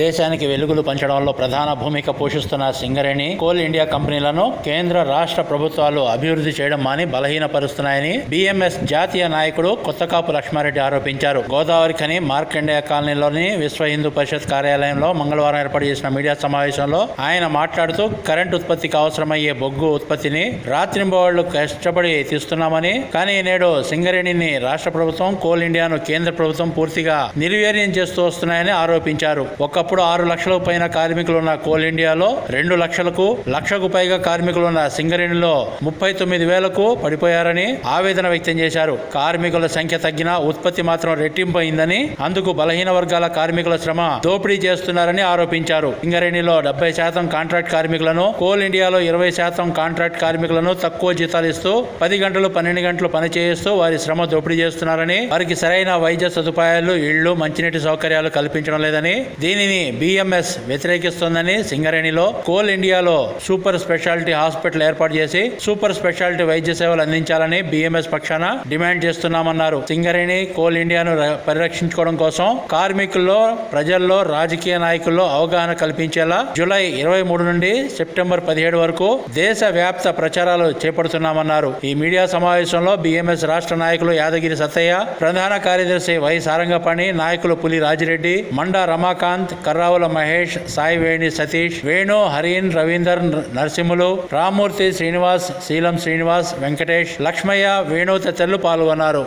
దేశానికి వెలుగులు పంచడంలో ప్రధాన భూమిక పోషిస్తున్న సింగరేణి కోల్ ఇండియా కంపెనీలను కేంద్ర రాష్ట్ర ప్రభుత్వాలు అభివృద్ధి చేయడం మాని బలహీనపరుస్తున్నాయని బీఎంఎస్ జాతీయ నాయకుడు కొత్తకాపు లక్ష్మారెడ్డి ఆరోపించారు. గోదావరి ఖని మార్కండేయ కాలనీలోని విశ్వ హిందూ పరిషత్ కార్యాలయంలో మంగళవారం ఏర్పాటు చేసిన మీడియా సమావేశంలో ఆయన మాట్లాడుతూ కరెంట్ ఉత్పత్తికి అవసరమయ్యే బొగ్గు ఉత్పత్తిని రాత్రింబవాళ్ళు కష్టపడి తీస్తున్నామని కానీ నేడు సింగరేణిని రాష్ట్ర ప్రభుత్వం కోల్ ఇండియాను కేంద్ర ప్రభుత్వం పూర్తిగా నిర్వీర్యం చేస్తూ వస్తున్నాయని ఆరోపించారు. ఒకప్పుడు ఆరు లక్షలకు పైన కార్మికులు ఉన్న కోల్ ఇండియాలో రెండు లక్షలకు లక్షకు పైగా కార్మికులు ఉన్న సింగరేణిలో ముప్పై తొమ్మిది వేలకు పడిపోయారని ఆవేదన వ్యక్తం చేశారు. కార్మికుల సంఖ్య తగ్గినా ఉత్పత్తి మాత్రం రెట్టింపు అయిందని అందుకు బలహీన వర్గాల కార్మికుల శ్రమ దోపిడీ చేస్తున్నారని ఆరోపించారు. సింగరేణిలో డెబ్బై శాతం కాంట్రాక్ట్ కార్మికులను కోల్ ఇండియాలో ఇరవై శాతం కాంట్రాక్ట్ కార్మికులను తక్కువ జీతాలు ఇస్తూ పది గంటలు పన్నెండు గంటలు పనిచేస్తూ వారి శ్రమ దోపిడీ చేస్తున్నారని వారికి సరైన వైద్య సదుపాయాలు ఇళ్ళు మంచినీటి సౌకర్యాలు కల్పించడం లేదని దీనిని బిఎంఎస్ వ్యతిరేకిస్తోందని సింగరేణిలో కోల్ ఇండియాలో సూపర్ స్పెషాలిటీ హాస్పిటల్ ఏర్పాటు చేసి సూపర్ స్పెషాలిటీ వైద్య సేవలు అందించాలని బిఎంఎస్ పక్షాన డిమాండ్ చేస్తున్నామన్నారు. సింగరేణి కోల్ ఇండియాను పరిరక్షించుకోవడం కోసం కార్మికుల్లో ప్రజల్లో రాజకీయ నాయకుల్లో అవగాహన కల్పించేలా జూలై ఇరవై మూడు నుండి సెప్టెంబర్ పదిహేడు వరకు దేశ వ్యాప్త ప్రచారాలు చేపడుతున్నామన్నారు. ఈ మీడియా సమావేశంలో బిఎంఎస్ రాష్ట్ర నాయకులు యాదగిరి సత్తయ్య ప్రధాన కార్యదర్శి వై సారంగపాణి నాయకులు పులి రాజిరెడ్డి మండా రమాకాంత్ కర్రావుల మహేష్ సాయి వేణి సతీష్ వేణు హరీన్ రవీందర్ నరసింహులు రామూర్తి శ్రీనివాస్ శీలం శ్రీనివాస్ వెంకటేష్ లక్ష్మయ్య వేణు తదితరులు పాల్గొన్నారు.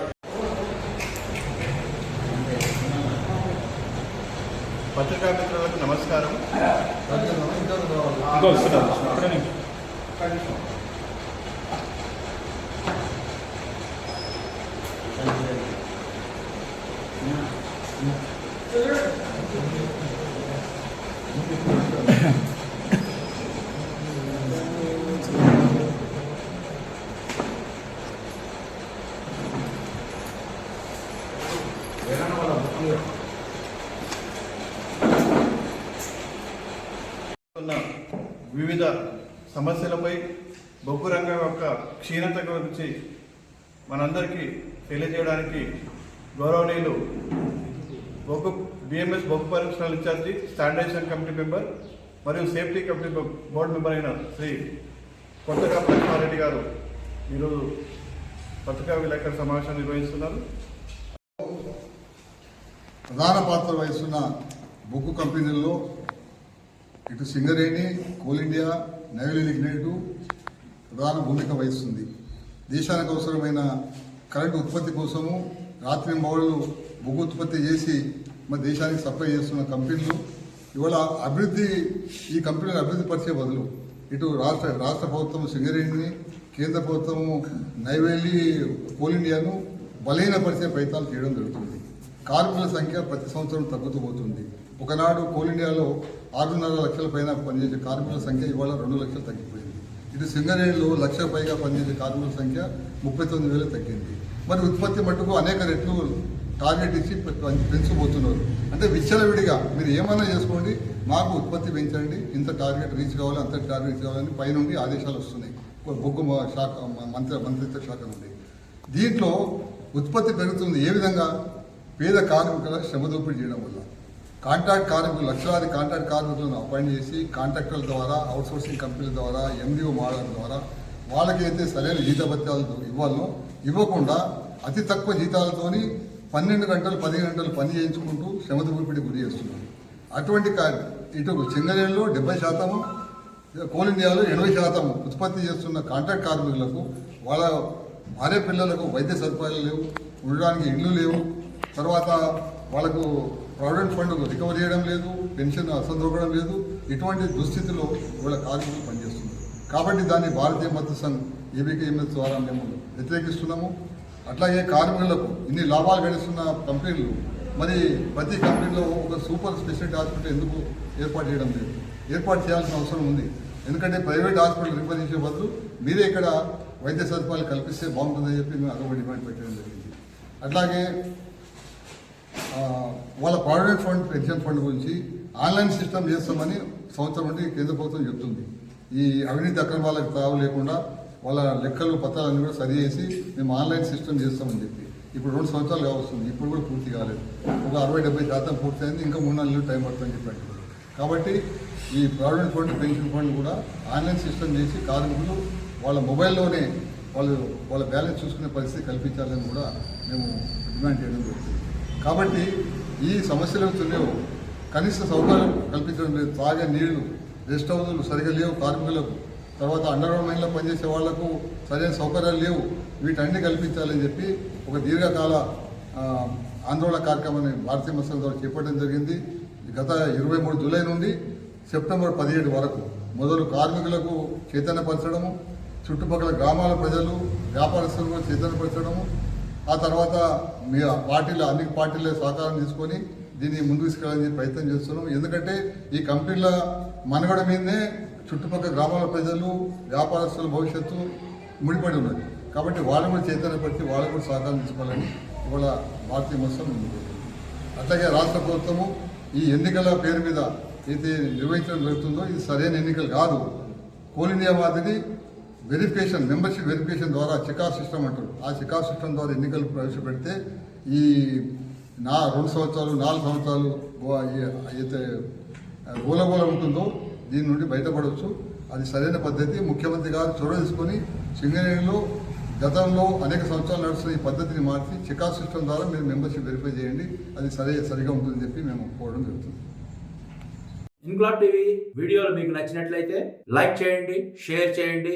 పత్రికా మిత్రులకు నమస్కారం ఉన్న వివిధ సమస్యలపై బొగ్గు రంగం యొక్క క్షీణత గురించి మనందరికీ తెలియజేయడానికి గౌరవనీయులు బొగ్గు బిఎంఎస్ బొగ్గు పరిశ్రమల ఇన్ఛార్జి స్టాండర్డైజేషన్ కమిటీ మెంబర్ మరియు సేఫ్టీ కమిటీ బోర్డు మెంబర్ అయిన శ్రీ కొత్తగా లక్ష్మారెడ్డి గారు ఈరోజు పత్రికా విలేకరుల సమావేశం నిర్వహిస్తున్నారు. ప్రధాన పాత్ర వహిస్తున్న బొగ్గు కంపెనీల్లో ఇటు Singareni coal India Neyveli lignite ప్రధాన భూమిక వహిస్తుంది. దేశానికి అవసరమైన కరెంటు ఉత్పత్తి కోసము రాత్రి మౌళ్ళు బొగ్గు ఉత్పత్తి చేసి మన దేశానికి సప్లై చేస్తున్న కంపెనీలు ఇవాళ అభివృద్ధి ఈ కంపెనీలు అభివృద్ధి పరిచే బదులు ఇటు రాష్ట్ర రాష్ట్ర ప్రభుత్వం సింగరేణిని కేంద్ర ప్రభుత్వము నైవేలి కోల్ ఇండియాను బలహీనపరిచే ప్రయత్నాలు చేయడం జరుగుతుంది. కార్మికుల సంఖ్య ప్రతి సంవత్సరం తగ్గుతూ పోతుంది. ఒకనాడు కోల్ ఇండియాలో ఆరున్నర లక్షల పైన పనిచేసే కార్మికుల సంఖ్య ఇవాళ రెండు లక్షలు తగ్గిపోయింది. ఇటు సింగరేణిలో లక్ష పైగా పనిచేసే కార్మికుల సంఖ్య ముప్పై తొమ్మిది వేలు తగ్గింది. మరి ఉత్పత్తి మట్టుకు అనేక రెట్లు టార్గెట్ ఇచ్చి పె- పెంచబోతున్నారు. అంటే విచ్చలవిడిగా మీరు ఏమైనా చేసుకోండి మాకు ఉత్పత్తి పెంచండి ఇంత టార్గెట్ రీచ్ కావాలి అంత టార్గెట్ రీచ్ కావాలని పైనుండి ఆదేశాలు వస్తున్నాయి. బొగ్గు మ- శాఖ మంత్రి మంత్రిత్వ శాఖ నుండి. దీంట్లో ఉత్పత్తి పెరుగుతుంది ఏ విధంగా? పేద కార్మికుల శ్రమ దోపిడీ చేయడం వల్ల. కాంట్రాక్ట్ కార్మికులు లక్షలాది కాంట్రాక్ట్ కార్మికులను అపాయింట్ చేసి కాంట్రాక్టర్ల ద్వారా అవుట్సోర్సింగ్ కంపెనీల ద్వారా ఎండిఓ మోడల్ ద్వారా వాళ్ళకి అయితే సరైన జీతభత్యాలు ఇవ్వాలనో ఇవ్వకుండా అతి తక్కువ జీతాలతోని పన్నెండు గంటలు పదిహేను గంటలు పని చేయించుకుంటూ శ్రమ దోపిడీ గురి చేస్తున్నారు. అటువంటి ఇటు సింగరేణిలో డెబ్బై శాతము కోల్ ఇండియాలో ఎనభై శాతం ఉత్పత్తి చేస్తున్న కాంట్రాక్ట్ కార్మికులకు వాళ్ళ భార్య పిల్లలకు వైద్య సదుపాయాలు లేవు ఉండడానికి ఇండ్లు లేవు తర్వాత వాళ్ళకు ప్రావిడెంట్ ఫండ్ రికవర్ చేయడం లేదు పెన్షన్ అసందొక్కడం లేదు. ఇటువంటి దుస్థితిలో వాళ్ళ కార్మికులు పనిచేస్తున్నారు. కాబట్టి దాన్ని భారతీయ మత్తు సంఘ్ ఏబీకేఎంఎస్ ద్వారా మేము వ్యతిరేకిస్తున్నాము. అట్లాగే కార్మికులకు ఇన్ని లాభాలు గడిస్తున్న కంపెనీలు మరి ప్రతి కంపెనీలో ఒక సూపర్ స్పెషాలిటీ హాస్పిటల్ ఎందుకు ఏర్పాటు చేయడం లేదు? ఏర్పాటు చేయాల్సిన అవసరం ఉంది. ఎందుకంటే ప్రైవేట్ హాస్పిటల్ రిఫర్ చేసే బదులు మీరే ఇక్కడ వైద్య సదుపాయాలు కల్పిస్తే బాగుంటుందని చెప్పి మేము అదొక డిమాండ్ పెట్టడం జరిగింది. అట్లాగే వాళ్ళ ప్రావిడెంట్ ఫండ్ పెన్షన్ ఫండ్ గురించి ఆన్లైన్ సిస్టమ్ చేస్తామని సంవత్సరం నుండి కేంద్ర ప్రభుత్వం చెప్తుంది. ఈ అవినీతి అక్రమాలకు తావు లేకుండా వాళ్ళ లెక్కలు పత్రాలన్నీ కూడా సరి చేసి మేము ఆన్లైన్ సిస్టమ్ చేస్తామని చెప్పి. ఇప్పుడు రెండు సంవత్సరాలు కావస్తుంది ఇప్పుడు కూడా పూర్తి కాలేదు. ఒక అరవై డెబ్బై శాతం పూర్తి అయింది ఇంకా మూడు నాలుగు నెలలు టైం పడుతుందని చెప్పి కాబట్టి ఈ ప్రావిడెంట్ ఫండ్ పెన్షన్ ఫండ్ కూడా ఆన్లైన్ సిస్టమ్ చేసి కార్మికులు వాళ్ళ మొబైల్లోనే వాళ్ళు వాళ్ళ బ్యాలెన్స్ చూసుకునే పరిస్థితి కల్పించాలని కూడా మేము డిమాండ్ చేయడం జరుగుతుంది కాబట్టి ఈ సమస్యలు తెలియవు కనీస సౌకర్యం కల్పించడం లేదు. తాగే నీళ్ళు రెస్ట్ హౌజులు సరిగా లేవు కార్మికులకు తర్వాత అండర్ మైన్లో పనిచేసే వాళ్ళకు సరైన సౌకర్యాలు లేవు. వీటన్ని కల్పించాలని చెప్పి ఒక దీర్ఘకాల ఆందోళన కార్యక్రమాన్ని భారతీయ మత్స్య ద్వారా చేపట్టడం జరిగింది. గత ఇరవై మూడు జూలై నుండి సెప్టెంబర్ పదిహేడు వరకు మొదలు కార్మికులకు చైతన్యపరచడము చుట్టుపక్కల గ్రామాల ప్రజలు వ్యాపారస్తులకు కూడా చైతన్యపరచడము ఆ తర్వాత మీ పార్టీలు అన్ని పార్టీల సహకారం తీసుకొని దీన్ని ముందుకు తీసుకెళ్ళాలని ప్రయత్నం చేస్తున్నాం. ఎందుకంటే ఈ కంపెనీల మనుగడ మీదనే చుట్టుపక్కల గ్రామాల ప్రజలు వ్యాపారస్తుల భవిష్యత్తు ముడిపడి ఉన్నది. కాబట్టి వాళ్ళు కూడా చైతన్యపరిచి వాళ్ళు కూడా సహకారం తీసుకోవాలని ఇవాళ భారతీయ మొత్తం ముందుకు అట్లాగే రాష్ట్ర ప్రభుత్వము ఈ ఎన్నికల పేరు మీద అయితే నిర్వహించడం జరుగుతుందో ఇది సరైన ఎన్నికలు కాదు. కోల్ ఇండియా మాదిరి వెరిఫికేషన్ మెంబర్షిప్ వెరిఫికేషన్ ద్వారా చికార్ సిస్టమ్ అంటారు. ఆ చికార్ సిస్టమ్ ద్వారా ఎన్నికలు ప్రవేశపెడితే ఈ నా రెండు సంవత్సరాలు నాలుగు సంవత్సరాలు గో- అయితే గోలగోల ఉంటుందో దీని నుండి బయటపడవచ్చు అది సరైన పద్ధతి. ముఖ్యమంత్రి గారు చొరవ తీసుకొని సింగరేణిలో గతంలో అనేక సంవత్సరాలు నడుస్తున్న ఈ పద్ధతిని మార్చి చికార్ సిస్టమ్ ద్వారా మీరు మెంబర్షిప్ వెరిఫై చేయండి. అది సరే సరిగా ఉంటుందని చెప్పి మేము కోరడం జరుగుతుంది. ఇన్క్లాబ్ టీవీ వీడియోలు మీకు నచ్చినట్లయితే లైక్ చేయండి షేర్ చేయండి.